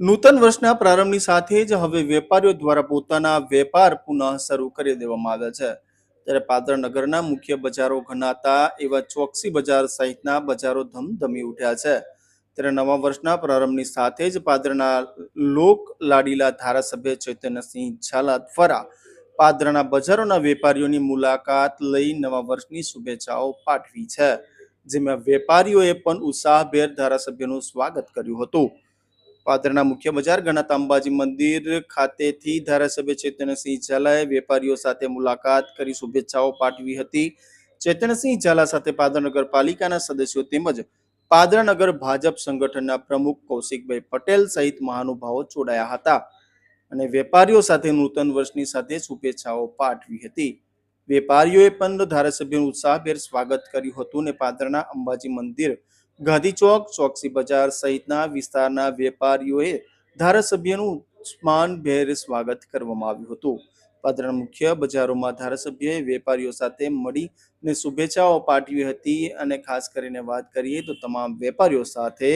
નૂતન વર્ષના પ્રારંભની સાથે જ હવે વેપારીઓ દ્વારા પોતાના વેપાર પુનઃ શરૂ કરી દેવામાં આવ્યા છે. ત્યારે પાદરા નગરના મુખ્ય બજારો ગણાતા એવા ચોકસી બજાર સહિતના બજારો ધમધમી ઉઠ્યા છે. ત્યારે નવા વર્ષના પ્રારંભની સાથે જ પાદરના લોક લાડીલા ધારાસભ્ય ચૈતન્યસિંહ ઝાલા દ્વારા પાદરાના બજારોના વેપારીઓની મુલાકાત લઈ નવા વર્ષની શુભેચ્છાઓ પાઠવી છે. જેમાં વેપારીઓએ પણ ઉત્સાહભેર ધારાસભ્યનું સ્વાગત કર્યું હતું. પાદરના મુખ્ય બજાર ગણાતા અંબાજી મંદિર ખાતેથી ધારાસભ્ય ચેતનસિંહ ઝાલાએ વેપારીઓ સાથે મુલાકાત કરી શુભેચ્છાઓ પાઠવી હતી. ચેતનસિંહ ઝાલા સાથે પાદર નગરપાલિકાના સદસ્યો તેમજ પાદરા નગર ભાજપ સંગઠનના પ્રમુખ કૌશિકભાઈ પટેલ સહિત મહાનુભાવો જોડાયા હતા અને વેપારીઓ સાથે નૂતન વર્ષની સાથે શુભેચ્છાઓ પાઠવી હતી. વેપારીઓએ પણ ધારાસભ્યનું ઉત્સાહભેર સ્વાગત કર્યું હતું અને પાદરના અંબાજી મંદિર ગાંધી ચોક, ચોકસી બજાર સહિતના વિસ્તારના વેપારીઓએ ધારાસભ્યનું સ્માનભેર સ્વાગત કરવામાં આવ્યું હતું. પાદરના મુખ્ય બજારોમાં ધારાસભ્યએ વેપારીઓ સાથે મળીને શુભેચ્છાઓ પાઠવી હતી અને ખાસ કરીને વાત કરીએ તો તમામ વેપારીઓ સાથે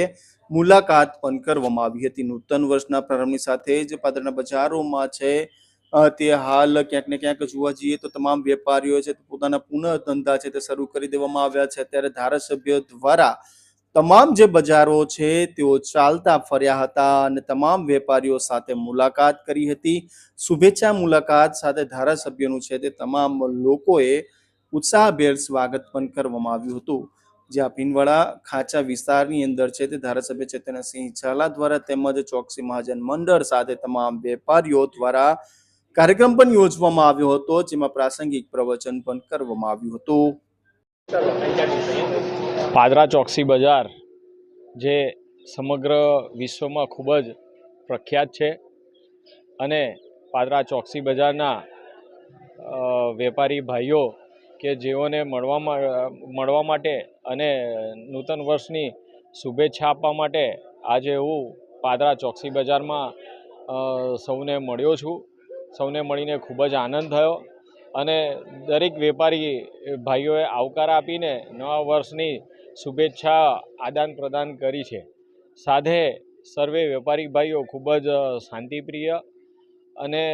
મુલાકાત પણ કરવામાં આવી હતી. નૂતન વર્ષના પ્રારંભની સાથે જ પાદરના બજારોમાં છે તે હાલ ક્યાંક ને ક્યાંક જોવા જઈએ તો તમામ વેપારીઓ છે પોતાના પુનઃ ધંધા છે તે શરૂ કરી દેવામાં આવ્યા છે. ત્યારે ધારાસભ્ય દ્વારા તમામ જે બજારો છે, તેઓ ચાલતા ફર્યા હતા અને તમામ વેપારીઓ સાથે મુલાકાત કરી હતી. શુભેચ્છા મુલાકાત સાથે ધારાસભ્યનું છે તે તમામ લોકોએ ઉત્સાહભેર સ્વાગત પણ કરવામાં આવ્યું હતું. જ્યાં ભીનવાડા ખાંચા વિસ્તારની અંદર છે તે ધારાસભ્ય ચેતનસિંહ ઝાલા દ્વારા તેમજ ચોકસી મહાજન મંડળ સાથે તમામ વેપારીઓ દ્વારા કાર્યક્રમ પણ યોજવામાં આવ્યો હતો, જેમાં પ્રાસંગિક પ્રવચન પણ કરવામાં આવ્યું હતું. પાદરા ચોકસી બજાર, જે સમગ્ર વિશ્વમાં ખૂબ જ પ્રખ્યાત છે અને પાદરા ચોકસી બજારના વેપારી ભાઈઓ કે જેઓને મળવામાં, મળવા માટે અને નૂતન વર્ષની શુભેચ્છા આપવા માટે આજે હું પાદરા ચોકસી બજારમાં સૌને મળ્યો છું. સૌને મળીને ખૂબ જ આનંદ થયો. અને દરેક વેપારી ભાઈઓએ આવકાર આપીને નવા વર્ષની શુભેચ્છા આદાન પ્રદાન કરી છે. સાથે સર્વે વેપારી ભાઈઓ ખૂબ જ શાંતિપ્રિય અને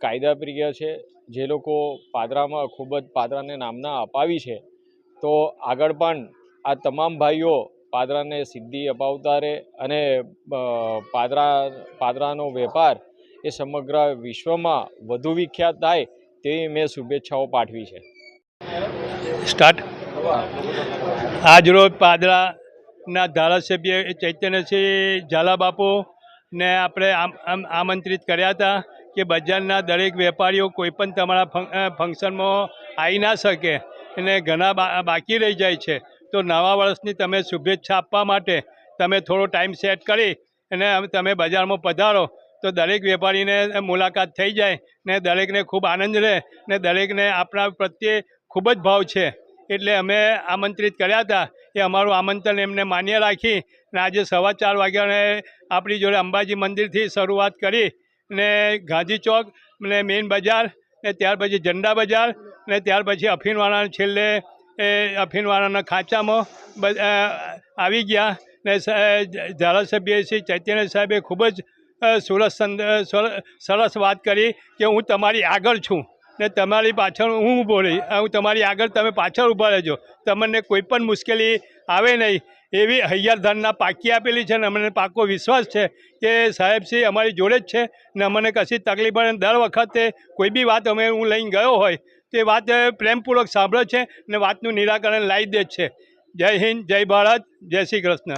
કાયદાપ્રિય છે. જે લોકો પાદરામાં ખૂબ જ પાદરાને નામના અપાવી છે. તો આગળ પણ આ તમામ ભાઈઓ પાદરાને સિદ્ધિ અપાવતા રહે અને પાદરા, પાદરાનો વેપાર એ સમગ્ર વિશ્વમાં વધુ વિખ્યાત થાય તેવી મેં શુભેચ્છાઓ પાઠવી છે. સ્ટાર્ટ. આજરોજ પાદરાના ધારાસભ્ય ચૈતન્યસિંહ ઝાલા બાપુ ને આપણે આમ આમ, આમંત્રિત કર્યા હતા કે બજારના દરેક વેપારીઓ કોઈ પણ તમારા ફંક્શનમાં આવી ના શકે અને ઘણા બાકી રહી જાય છે. તો નવા વર્ષની તમે શુભેચ્છા આપવા માટે તમે થોડો ટાઈમ સેટ કરી અને તમે બજારમાં પધારો. તો દરેક વેપારીને મુલાકાત થઈ જાય ને દરેકને ખૂબ આનંદ રહે ને દરેકને આપણા પ્રત્યે ખૂબ જ ભાવ છે. એટલે અમે આમંત્રિત કર્યા હતા એ અમારું આમંત્રણ એમને માન્ય રાખી ને આજે સવા ચાર વાગ્યાને આપણી જોડે અંબાજી મંદિરથી શરૂઆત કરી ને ગાંધી ચોક ને મેઇન બજાર ને ત્યાર પછી ઝંડા બજાર ને ત્યાર પછી અફીણવાળાના છેલ્લે એ અફીણવાળાના ખાંચામાં આવી ગયા ને ધારાસભ્ય શ્રી ચૈતન્ય સાહેબે ખૂબ જ સરસ સરસ વાત કરી કે હું તમારી આગળ છું ને તમારી પાછળ હું ઊભો રહી હું તમારી આગળ તમે પાછળ ઊભા રહેજો. તમને કોઈ પણ મુશ્કેલી આવે નહીં એવી હૈયારધાનના પાકી આપેલી છે ને અમને પાકો વિશ્વાસ છે કે સાહેબશ્રી અમારી જોડે જ છે ને અમને કશી તકલીફ પડે દર વખતે કોઈ બી વાત અમે હું લઈને ગયો હોય તે વાત પ્રેમપૂર્વક સાંભળે છે ને વાતનું નિરાકરણ લાવી દે છે. જય હિન્દ, જય ભારત, જય શ્રી કૃષ્ણ.